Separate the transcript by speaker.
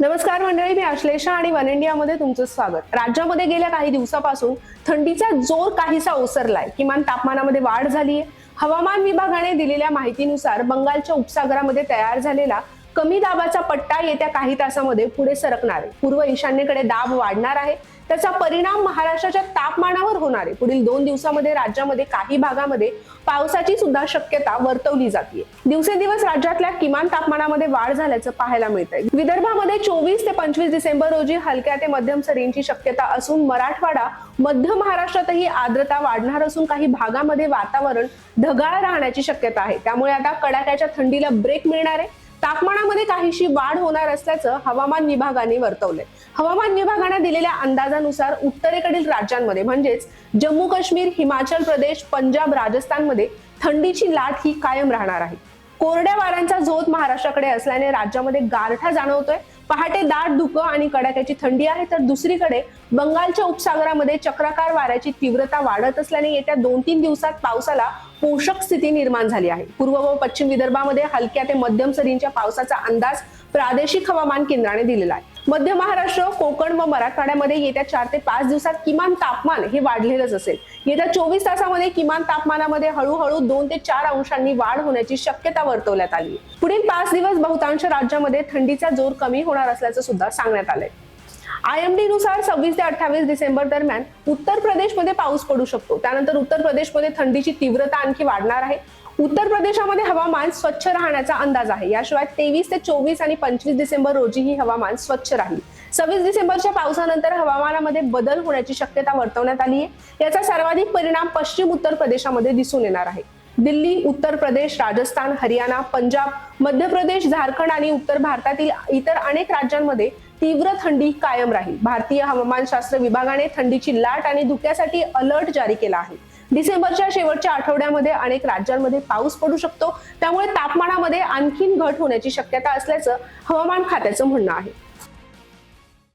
Speaker 1: नमस्कार मंडळी मी अश्लेषा आणि वन इंडियामध्ये तुमचं स्वागत. राज्यामध्ये गेल्या काही दिवसापासून थंडीचा जोर काहीसा ओसरलाय. किमान तापमानामध्ये वाढ झालीय. हवामान विभागाने दिलेल्या माहितीनुसार बंगालच्या उपसागरामध्ये तयार झालेला कमी दाबाचा पट्टा येत्या काही तासामध्ये पुढे सरकणार आहे. पूर्व ईशान्येकडे दाब वाढणार आहे. त्याचा परिणाम महाराष्ट्राच्या तापमानावर होणार आहे. पुढील दोन दिवसामध्ये राज्यामध्ये काही भागामध्ये पावसाची सुद्धा शक्यता वर्तवली जाते दिवसेंदिवस राज्यातल्या किमान तापमानामध्ये वाढ झाल्याचं पाहायला मिळत आहे विदर्भामध्ये चोवीस ते पंचवीस डिसेंबर रोजी हलक्या ते मध्यम सरींची शक्यता असून मराठवाडा मध्य महाराष्ट्रातही आर्द्रता वाढणार असून काही भागामध्ये वातावरण ढगाळ राहण्याची शक्यता आहे. त्यामुळे आता कडाक्याच्या थंडीला ब्रेक मिळणार आहे. तापमानामध्ये काहीशी वाढ होणार असल्याचं हवामान विभागाने वर्तवलंय. हवामान विभागाने दिलेल्या अंदाजानुसार उत्तरेकडील राज्यांमध्ये म्हणजेच जम्मू काश्मीर हिमाचल प्रदेश पंजाब राजस्थानमध्ये थंडीची लाट ही कायम राहणार आहे. कोरड्या वाऱ्यांचा झोत महाराष्ट्राकडे असल्याने राज्यामध्ये गारठा जाणवतोय. पहाटे दाट धुकं आणि कडाक्याची थंडी आहे तर दुसरीकडे बंगालच्या उपसागरामध्ये चक्राकार वाऱ्याची तीव्रता वाढत असल्याने येत्या दोन तीन दिवसात पावसाला पोषक स्थिती निर्माण झाली आहे. पूर्व व पश्चिम विदर्भामध्ये हलक्या ते मध्यम सरींच्या पावसाचा अंदाज प्रादेशिक हवामान केंद्राने दिलेला आहे. मध्य महाराष्ट्र कोकण व मराठवाड्यामध्ये येत्या चार ते पाच दिवसात किमान तापमान हे वाढलेलंच असेल. येत्या चोवीस तासामध्ये किमान तापमानामध्ये हळूहळू दोन ते चार अंशांनी वाढ होण्याची शक्यता वर्तवण्यात आली. पुढील पाच दिवस बहुतांश राज्यामध्ये थंडीचा जोर कमी होणार असल्याचं सुद्धा सांगण्यात आलंय. आय एम डी नुसार सव्वीस ते अठ्ठावीस डिसेंबर दरम्यान उत्तर प्रदेशमध्ये पाऊस पडू शकतो. त्यानंतर उत्तर प्रदेशमध्ये थंडीची तीव्रता आणखी वाढणार आहे. उत्तर प्रदेशामध्ये हवामान स्वच्छ राहण्याचा अंदाज आहे. याशिवाय तेवीस ते चोवीस आणि पंचवीस डिसेंबर रोजी ही हवामान स्वच्छ राहील. सव्वीस डिसेंबरच्या पावसानंतर हवामानामध्ये बदल होण्याची शक्यता वर्तवण्यात आली आहे याचा सर्वाधिक परिणाम पश्चिम उत्तर प्रदेशामध्ये दिसून येणार आहे. दिल्ली उत्तर प्रदेश राजस्थान हरियाणा पंजाब मध्य प्रदेश झारखंड आणि उत्तर भारतातील इतर अनेक राज्यांमध्ये तीव्र थंडी कायम राहील. भारतीय हवामानशास्त्र विभागाने थंडीची लाट आणि धुक्यासाठी अलर्ट जारी केला आहे. डिसेंबरच्या शेवटच्या आठवड्यामध्ये अनेक राज्यांमध्ये पाऊस पडू शकतो. त्यामुळे तापमानामध्ये आणखीन घट होण्याची शक्यता असल्याचं हवामान खात्याचं म्हणणं आहे.